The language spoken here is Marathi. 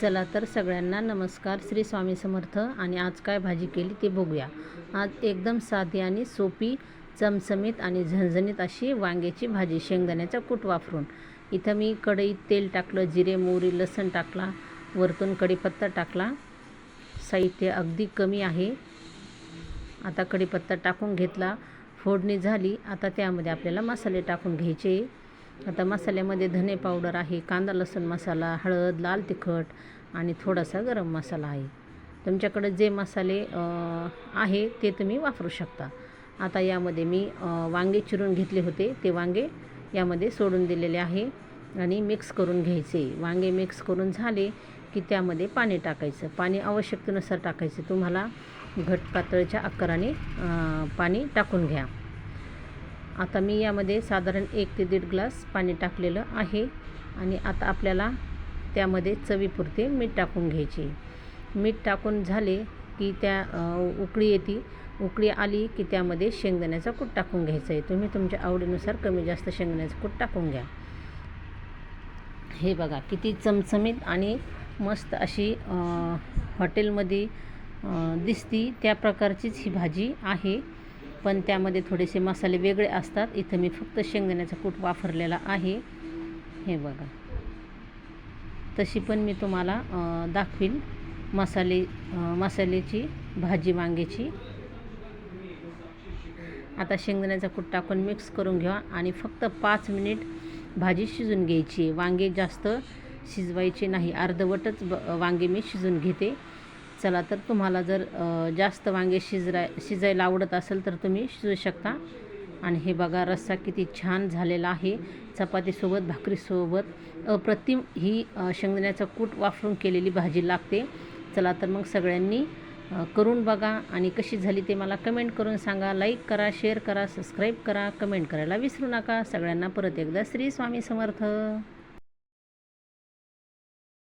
चला तर सगळ्यांना नमस्कार. श्री स्वामी समर्थ आणि आज काय भाजी केली ते बघूया. आज एकदम साधी आणि सोपी चमचमीत आणि झणझणीत अशी वांग्याची भाजी शेंगदाण्याचा कूट वापरून. इथं मी कढईत तेल टाकलं जिरे मोहरी लसण टाकला वरतून कढीपत्ता टाकला. साहित्य अगदी कमी आहे. आता कढीपत्ता टाकून घेतला. फोडणी झाली. आता त्यामध्ये आपल्याला मसाले टाकून घ्यायचे. आता मसाल्यामध्ये धने पावडर आहे कांदा लसूण मसाला हळद लाल तिखट आणि थोडासा गरम मसाला आहे. तुमच्याकडे जे मसाले आहे ते तुम्ही वापरू शकता. आता यामध्ये मी वांगे चिरून घेतले होते. ते वांगे यामध्ये सोडून दिलेले आहे आणि मिक्स करून घ्यायचे. वांगे मिक्स करून झाले की त्यामध्ये पाणी टाकायचं. पाणी आवश्यकतेनुसार टाकायचं. तुम्हाला घट पातळीच्या आकाराने पाणी टाकून घ्या. आता मी यामध्ये साधारण एक ते दीड ग्लास पाणी टाकलेलं आहे आणि आता आपल्याला त्यामध्ये चवीपुरते मीठ टाकून घ्यायचे. मीठ टाकून झाले की त्या उकळी येते. उकळी आली की त्यामध्ये शेंगदाण्याचा कूट टाकून घ्यायचा आहे. तुम्ही तुमच्या आवडीनुसार कमी जास्त शेंगदाण्याचं कूट टाकून घ्या. हे बघा किती चमचमीत आणि मस्त अशी हॉटेलमध्ये दिसती. त्या प्रकारचीच ही भाजी आहे. पण त्यामध्ये थोडेसे मसाले वेगळे असतात. इथं मी फक्त शेंगदाण्याचा कूट वापरलेला आहे. हे बघा. तशी पण मी तुम्हाला अ, दाखवीन मसाले मसाल्याची भाजी वांग्याची. आता शेंगदाण्याचा कूट टाकून मिक्स करून घ्या आणि फक्त पाच मिनिट भाजी शिजून घ्यायची. वांगे जास्त शिजवायचे नाही. अर्धवटच ब वांगे मी शिजून घेते. चला तर तुम्हाला जर जास्त वांगे शिजराय शिजायला आवडत असेल तर तुम्ही शिजू शकता. आणि हे बघा रस्सा किती छान झालेला आहे. चपातीसोबत भाकरीसोबत अप्रतिम ही शेंगदाण्याचा कूट वापरून केलेली भाजी लागते. चला तर मग सगळ्यांनी करून बघा. आणि कशी झाली ते मला कमेंट करून सांगा. लाईक करा शेअर करा सबस्क्राईब करा. कमेंट करायला विसरू नका. सगळ्यांना परत एकदा श्री स्वामी समर्थ.